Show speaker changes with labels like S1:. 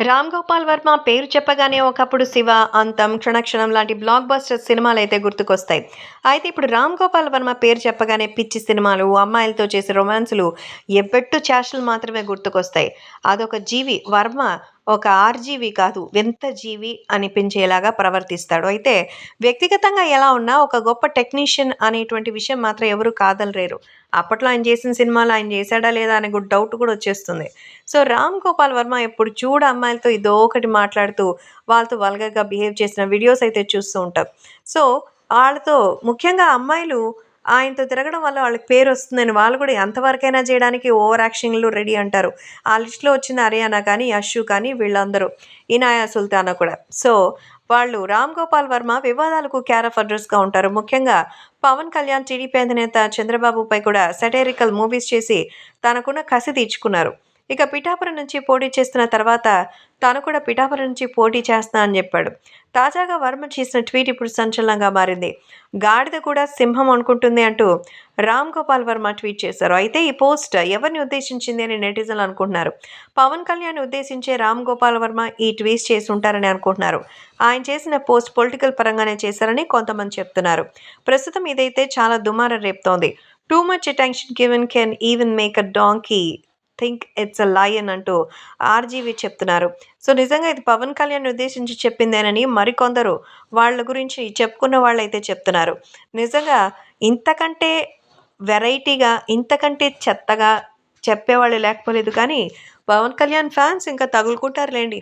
S1: రామ్ గోపాల్ వర్మ పేరు చెప్పగానే ఒకప్పుడు శివ అంతం క్షణక్షణం లాంటి బ్లాక్ బస్టర్ సినిమాలు అయితే గుర్తుకొస్తాయి. అయితే ఇప్పుడు రామ్ గోపాల్ వర్మ పేరు చెప్పగానే పిచ్చి సినిమాలు అమ్మాయిలతో చేసే రొమాన్సులు ఎవ్వెట్టు చేష్టలు మాత్రమే గుర్తుకొస్తాయి. అదొక జీవి వర్మ ఒక ఆర్జీవి కాదు వింత జీవి అనిపించేలాగా ప్రవర్తిస్తాడు. అయితే వ్యక్తిగతంగా ఎలా ఉన్నా ఒక గొప్ప టెక్నీషియన్ అనేటువంటి విషయం మాత్రం ఎవరు కాదలరేరు. అప్పట్లో ఆయన చేసిన సినిమాలు ఆయన చేశాడా లేదా అనే డౌట్ కూడా వచ్చేస్తుంది. సో రామ్ గోపాల్ వర్మ ఎప్పుడు చూడ అమ్మాయిలతో ఇదో ఒకటి మాట్లాడుతూ వాళ్ళతో వల్గర్గా బిహేవ్ చేసిన వీడియోస్ అయితే చూస్తూ ఉంటాం. సో వాళ్ళతో ముఖ్యంగా అమ్మాయిలు ఆయనతో తిరగడం వల్ల వాళ్ళకి పేరు వస్తుందని వాళ్ళు కూడా ఎంతవరకైనా చేయడానికి ఓవర్ యాక్షన్లు రెడీ అంటారు. ఆ లిస్ట్లో వచ్చిన హర్యానా కానీ యశు కానీ వీళ్ళందరూ ఇనాయా సుల్తానా కూడా. సో వాళ్ళు రామ్ గోపాల్ వర్మ వివాదాలకు క్యారఫ్ అడ్రస్గా ఉంటారు. ముఖ్యంగా పవన్ కళ్యాణ్ టీడీపీ అధినేత చంద్రబాబుపై కూడా సెటైరికల్ మూవీస్ చేసి తనకున్న కసి తీర్చుకున్నారు. ఇక పిఠాపురం నుంచి పోటీ చేస్తున్న తర్వాత తాను కూడా పిఠాపురం నుంచి పోటీ చేస్తా అని చెప్పాడు. తాజాగా వర్మ చేసిన ట్వీట్ ఇప్పుడు సంచలనంగా మారింది. గాడిద కూడా సింహం అనుకుంటుంది అంటూ రామ్ గోపాల్ వర్మ ట్వీట్ చేశారు. అయితే ఈ పోస్ట్ ఎవరిని ఉద్దేశించింది అని నెటిజన్లు అనుకుంటున్నారు. పవన్ కళ్యాణ్ ఉద్దేశించే రామ్ గోపాల్ వర్మ ఈ ట్వీట్ చేసి ఉంటారని అనుకుంటున్నారు. ఆయన చేసిన పోస్ట్ పొలిటికల్ పరంగానే చేశారని కొంతమంది చెప్తున్నారు. ప్రస్తుతం ఇదైతే చాలా దుమారం రేపుతోంది. Too much attention given can even make a donkey think it's a lion అంటూ ఆర్జీవి చెప్తున్నారు. సో నిజంగా ఇది పవన్ కళ్యాణ్ ఉద్దేశించి చెప్పిందేనని మరికొందరు వాళ్ళ గురించి చెప్పుకున్న వాళ్ళైతే చెప్తున్నారు. నిజంగా ఇంతకంటే వెరైటీగా ఇంతకంటే చెత్తగా చెప్పేవాళ్ళు లేకపోలేదు కానీ పవన్ కళ్యాణ్ ఫ్యాన్స్ ఇంకా తగులుకుంటారులేండి.